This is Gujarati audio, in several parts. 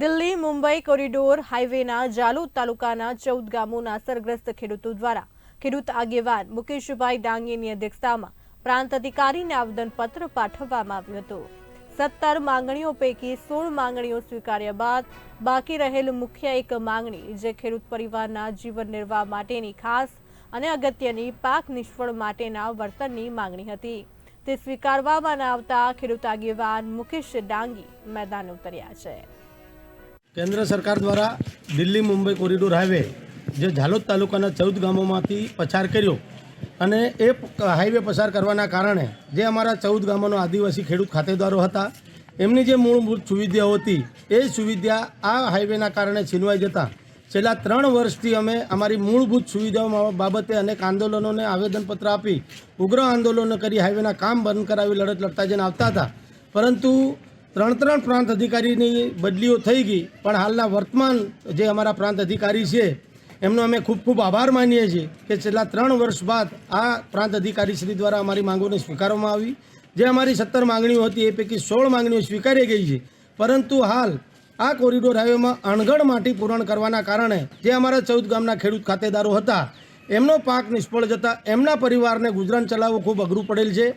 દિલ્હી મુંબઈ કોરિડોર હાઈવેના જાલોદ તાલુકાના ચૌદ ગામોના અસરગ્રસ્ત ખેડૂતો દ્વારા ખેડૂત આગેવાન મુકેશભાઈ ડાંગીની અધ્યક્ષતામાં પ્રાંત અધિકારીને આવેદનપત્ર પાઠવવામાં આવ્યું હતું. સત્તર માંગણીઓ પૈકી સોળ માંગણીઓ સ્વીકાર્યા બાદ બાકી રહેલ મુખ્ય એક માંગણી જે ખેડૂત પરિવારના જીવન નિર્વાહ માટેની ખાસ અને અગત્યની પાક નિષ્ફળ માટેના વળતરની માંગણી હતી. તે સ્વીકારવામાં ન આવતા ખેડૂત આગેવાન મુકેશ ડાંગી મેદાને ઉતર્યા છે. કેન્દ્ર સરકાર દ્વારા દિલ્હી મુંબઈ કોરિડોર હાઈવે, જે ઝાલોદ તાલુકાના ચૌદ ગામોમાંથી પસાર કર્યો અને એ હાઈવે પસાર કરવાના કારણે જે અમારા ચૌદ ગામોનો આદિવાસી ખેડૂત ખાતેદારો હતા, એમની જે મૂળભૂત સુવિધાઓ હતી, એ સુવિધા આ હાઈવેના કારણે છીનવાઈ જતા છેલ્લા ત્રણ વર્ષથી અમે અમારી મૂળભૂત સુવિધાઓ બાબતે અનેક આંદોલનોને આવેદનપત્ર આપી, ઉગ્ર આંદોલનો કરી હાઈવેના કામ બંધ કરાવી લડત લડતા જઈને આવતા હતા. પરંતુ ત્રણ ત્રણ પ્રાંત અધિકારીની બદલીઓ થઈ ગઈ, પણ હાલના વર્તમાન જે અમારા પ્રાંત અધિકારી છે, એમનો અમે ખૂબ ખૂબ આભાર માનીએ છીએ કે છેલ્લા ત્રણ વર્ષ બાદ આ પ્રાંત અધિકારી શ્રી દ્વારા અમારી માંગોને સ્વીકારવામાં આવી. જે અમારી સત્તર માંગણીઓ હતી, એ પૈકી સોળ માંગણીઓ સ્વીકારી ગઈ છે. પરંતુ હાલ આ કોરિડોર હાઈવેમાં અણઘડ માટી પૂરણ કરવાના કારણે જે અમારા ચૌદ ગામના ખેડૂત ખાતેદારો હતા, એમનો પાક નિષ્ફળ જતા એમના પરિવારને ગુજરાન ચલાવવું ખૂબ અઘરું પડેલ છે.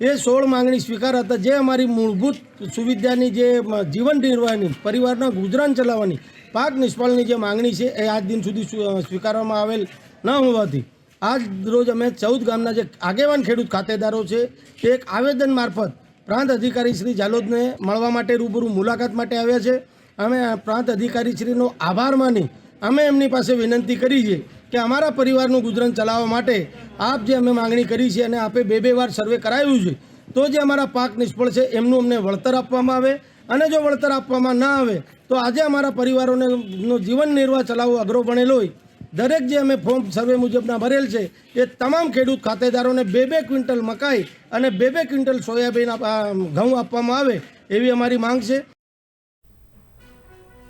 એ સોળ માંગણી સ્વીકાર હતા. જે અમારી મૂળભૂત સુવિધાની જે જીવન નિર્વાહની, પરિવારના ગુજરાન ચલાવવાની, પાક નિષ્ફળની જે માંગણી છે, એ આજ દિન સુધી સ્વીકારવામાં આવેલ ન હોવાથી આજ રોજ અમે ચૌદ ગામના જે આગેવાન ખેડૂત ખાતેદારો છે, તે એક આવેદન મારફત પ્રાંત અધિકારી શ્રી જાલોદને મળવા માટે રૂબરૂ મુલાકાત માટે આવ્યા છે. અમે પ્રાંત અધિકારી શ્રીનો આભાર માની અમે એમની પાસે વિનંતી કરી છે કે અમારા પરિવારનું ગુજરાન ચલાવવા માટે આપ જે અમે માંગણી કરી છે અને આપે બે બે વાર સર્વે કરાવ્યું છે, તો જે અમારા પાક નિષ્ફળ છે એમનું અમને વળતર આપવામાં આવે અને જો વળતર આપવામાં ના આવે, તો આજે અમારા પરિવારોને જીવન નિર્વાહ ચલાવવો અઘરો બનેલો હોય. દરેક જે અમે ફોર્મ સર્વે મુજબના ભરેલ છે, એ તમામ ખેડૂત ખાતેદારોને બે બે ક્વિન્ટલ મકાઈ અને બે બે ક્વિન્ટલ સોયાબીન ઘઉં આપવામાં આવે એવી અમારી માંગ છે.